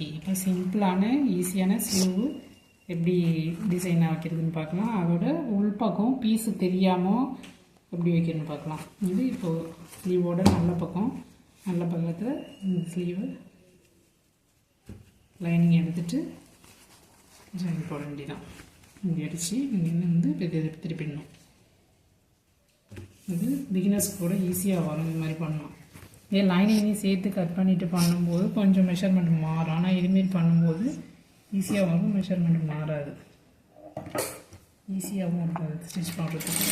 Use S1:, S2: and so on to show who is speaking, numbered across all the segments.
S1: Okay இப்போ சிம்பிளான ஈஸியான ஸ்லீவு எப்படி டிசைன் வைக்கிறதுன்னு பார்க்கலாம். அதோட உள்பக்கம் பீஸு தெரியாமல் எப்படி வைக்கிறதுன்னு பார்க்கலாம். இது இப்போது ஸ்லீவோட நல்ல பக்கம். நல்ல பக்கத்தில் இந்த ஸ்லீவு லைனிங் எடுத்துட்டு ஜாயின் போட வேண்டியதான் இப்படி அடித்து இங்கே வந்து திருப்பிடணும் இது பிகினர்ஸ் கூட ஈஸியாக வரும். இந்த மாதிரி பண்ணலாம். இதே லைனிங்கையும் சேர்த்து கட் பண்ணிவிட்டு பண்ணும்போது கொஞ்சம் மெஷர்மெண்ட் மாறும். ஆனால் இதுமாரி பண்ணும்போது ஈஸியாக வரும் மெஷர்மெண்ட் மாறாது. ஈஸியாகவும் இருக்கும் ஸ்டிச் பண்ணுறதுக்கு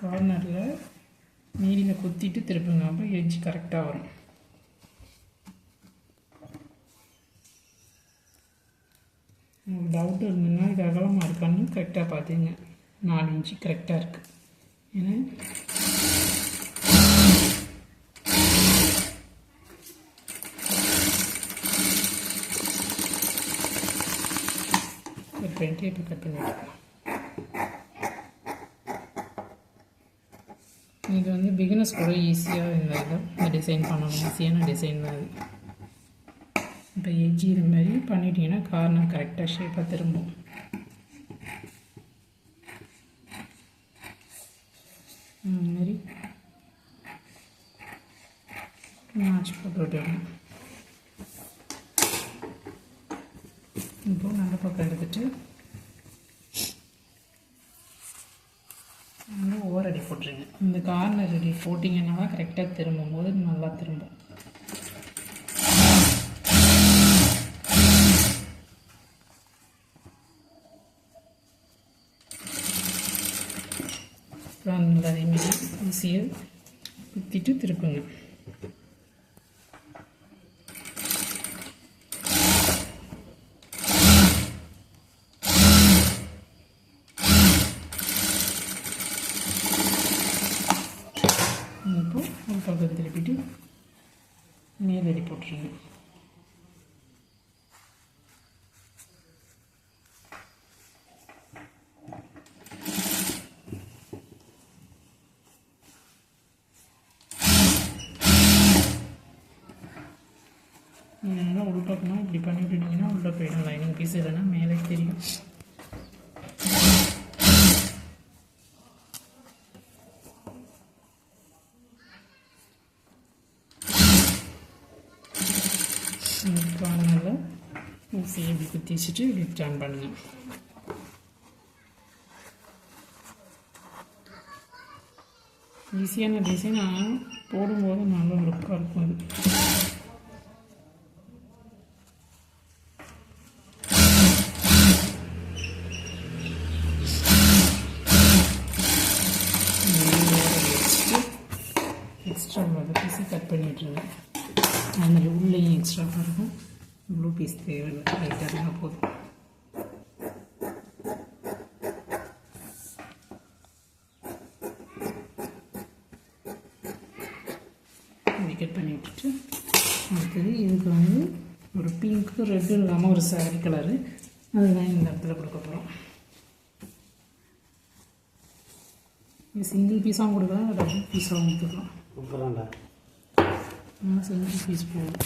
S1: கார்னரில் நீடியில் குத்திட்டு திருப்புங்க. அப்போ எட்ஜ் கரெக்டாக வரும். உங்களுக்கு இருந்ததுன்னா இது அகலமாக இருக்கான்னு கரெக்டாக பார்த்துங்க நாலு இன்ச்சு கரெக்டாக இருக்குது ஏன்னா கட் பண்ணிட்டு இப்போ கட் இது வந்து பிகினர்ஸ் கூட ஈஸியாக இந்த இதை டிசைன் பண்ணணும். ஈஸியான டிசைன் தான் இது. இப்போ எஜ்ஜி இது மாதிரி பண்ணிட்டீங்கன்னா கார்னர் கரெக்டாக ஷேப்பாக திரும்பும். இந்த மாதிரி மேட்ச் போட்டு விட்டுடணும் இப்போ நல்ல பக்கம் எடுத்துட்டு ஓரடி போட்டுருங்க. இந்த கார்னர் அடி போட்டிங்கன்னா தான் கரெக்டாக திரும்பும் போது நல்லா திரும்பும். அப்புறம் அந்த அதேமாரி ஊசியை குத்திட்டு திருப்புங்க இப்போ ஒரு பக்கம் திருப்பிட்டு மேலடி போட்டுருங்க நீங்கள் இப்படி பண்ணி விட்டுட்டீங்கன்னா உள்ள போயிடும். லைனிங் பீஸ் இல்லைன்னா மேலே தெரியும். கார்னரில் ஊசி இப்படி குத்தி வச்சுட்டு இப்படி ஜாயின் பண்ணுங்கள் ஈஸியான டிசைன் போடும்போது நல்ல லுக்காக இருக்கும் அது. எக்ஸ்ட்ரா உள்ளதை பீஸை கட் பண்ணிட்டுருங்க அதனால் உள்ளேயும் எக்ஸ்ட்ராவாக இருக்கும். ப்ளூ பீஸ் தேவையில்லை. லைட்டாக இருந்தால் போதும். இப்படி கட் பண்ணி விட்டுட்டு அடுத்தது இதுக்கு வந்து ஒரு பிங்க்கு ரெட்டும் இல்லாமல் ஒரு சாரி கலரு அதுதான் இந்த இடத்துல கொடுக்க போகிறோம் சிங்கிள் பீஸாகவும் கொடுக்கலாம் டபுள் பீஸாகவும் கொடுத்துக்கலாம்
S2: சூப்பராண்டா
S1: பீஸ் போதும்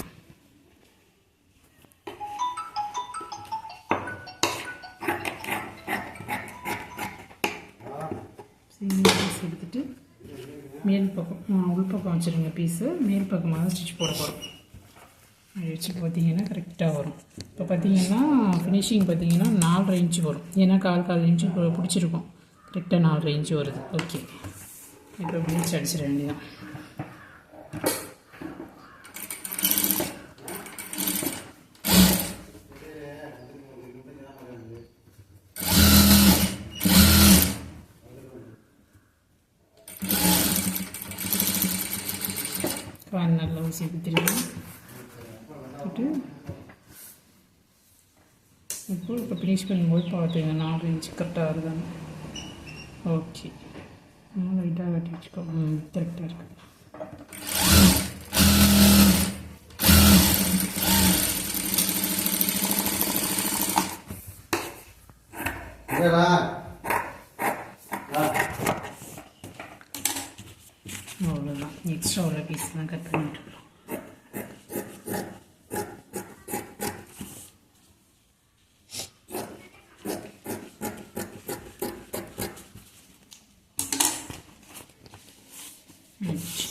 S1: பீஸ் எடுத்துட்டு மேல் பக்கம் உள் பக்கம் வச்சுருங்க பீஸு மேல் பக்கமாக தான் ஸ்டிச் போட போகிறோம் அப்படி வச்சு பார்த்தீங்கன்னா கரெக்டாக வரும். இப்போ பார்த்தீங்கன்னா ஃபினிஷிங் பார்த்தீங்கன்னா நாலரை இன்ச்சு வரும். ஏன்னா கால் கால் இன்ச்சு பிடிச்சிருக்கும். கரெக்டாக நாலரை இன்ச்சு வருது. ஓகே இப்போ ப்ளீச் அடிச்சிட வேண்டியதான் கால் நல்லா ஊசி குத்திருக்கேன் போட்டு இப்போ இப்போ ஃபினிஷ் பண்ணும்போது பார்த்துங்க. நாலு இன்ச்சு கரெக்டாக வருதான்னு ஓகே லைட்டாக கட்டி வச்சுக்கோ. ம் கரெக்டாக Buraya
S2: bak. Bak.
S1: Oğlum bak. Yetişe oğlum. Bismillah. Kapını tutma.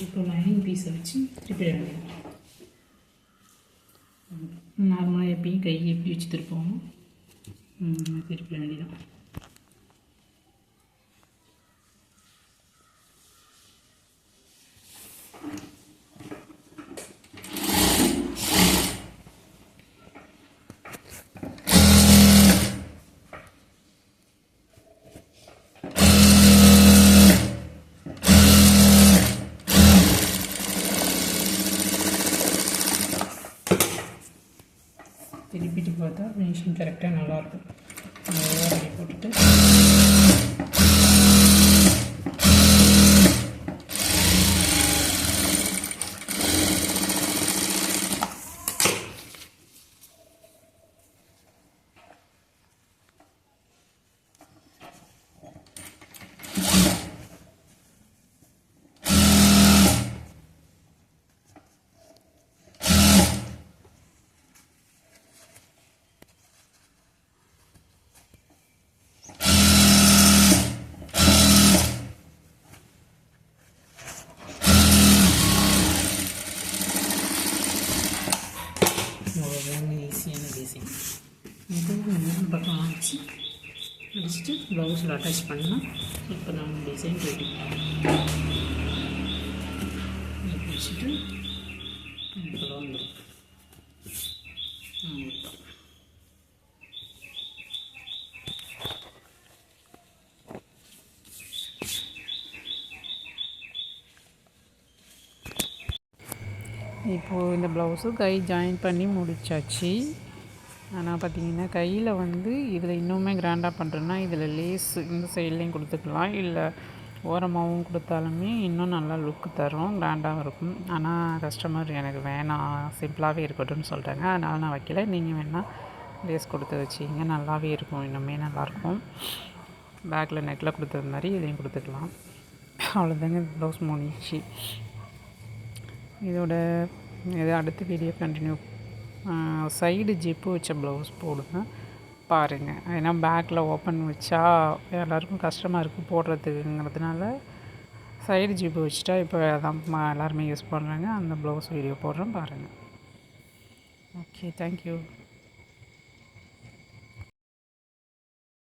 S1: இப்போ லைனிங் பீஸை வச்சு திருப்பி வேண்டியது நார்மலாக எப்பயும் கை எப்படி வச்சு திருப்போம் திருப்பி வேண்டியதான் கரெக்டாக நல்லாயிருக்கும் ஓரடி போட்டுட்டு அவ்வளோதாங்க ஈஸியான டிசைன் இது மூணு பக்கம் வச்சு நெக்ஸ்ட்டு ப்ளவுஸில் அட்டாச் பண்ணால் இப்போ நம்ம டிசைன் ரெடி வச்சுட்டு வந்துடும் இப்போது இந்த ப்ளவுஸும் கை ஜாயின் பண்ணி முடிச்சாச்சு. ஆனால் பார்த்தீங்கன்னா கையில் வந்து இதில் இன்னுமே கிராண்டாக பண்ணுறேன்னா இதில் லேஸ் இந்த சைட்லேயும் கொடுத்துக்கலாம். இல்லை ஓரமாகவும் கொடுத்தாலுமே இன்னும் நல்லா லுக்கு தரும் கிராண்டாகவும் இருக்கும். ஆனால் கஸ்டமர் எனக்கு வேணாம். சிம்பிளாகவே இருக்கட்டும்னு சொல்லிட்டாங்க. அதனால் நான் வைக்கல. நீங்கள் வேணால் லேஸ் கொடுத்து வச்சிங்க. நல்லாவே இருக்கும். இன்னுமே நல்லாயிருக்கும். பேக்கில் நெட்டில் கொடுத்தது மாதிரி இதையும் கொடுத்துக்கலாம். அவ்வளோதாங்க ப்ளவுஸ் முடிச்சு இதோட இது அடுத்த வீடியோ கண்டினியூ சைடு ஜிப்பு வச்ச ப்ளவுஸ் போடுங்க. பாருங்கள் ஏன்னா பேக்கில் ஓப்பன் வச்சா எல்லாருக்கும் கஷ்டமாக இருக்குது போடுறதுக்குங்கிறதுனால சைடு ஜிப்பு வச்சுட்டா இப்போ அதான் எல்லாருமே யூஸ் பண்ணுறாங்க அந்த ப்ளவுஸ் வீடியோ போடுறேன் பாருங்கள் ஓகே தேங்க்யூ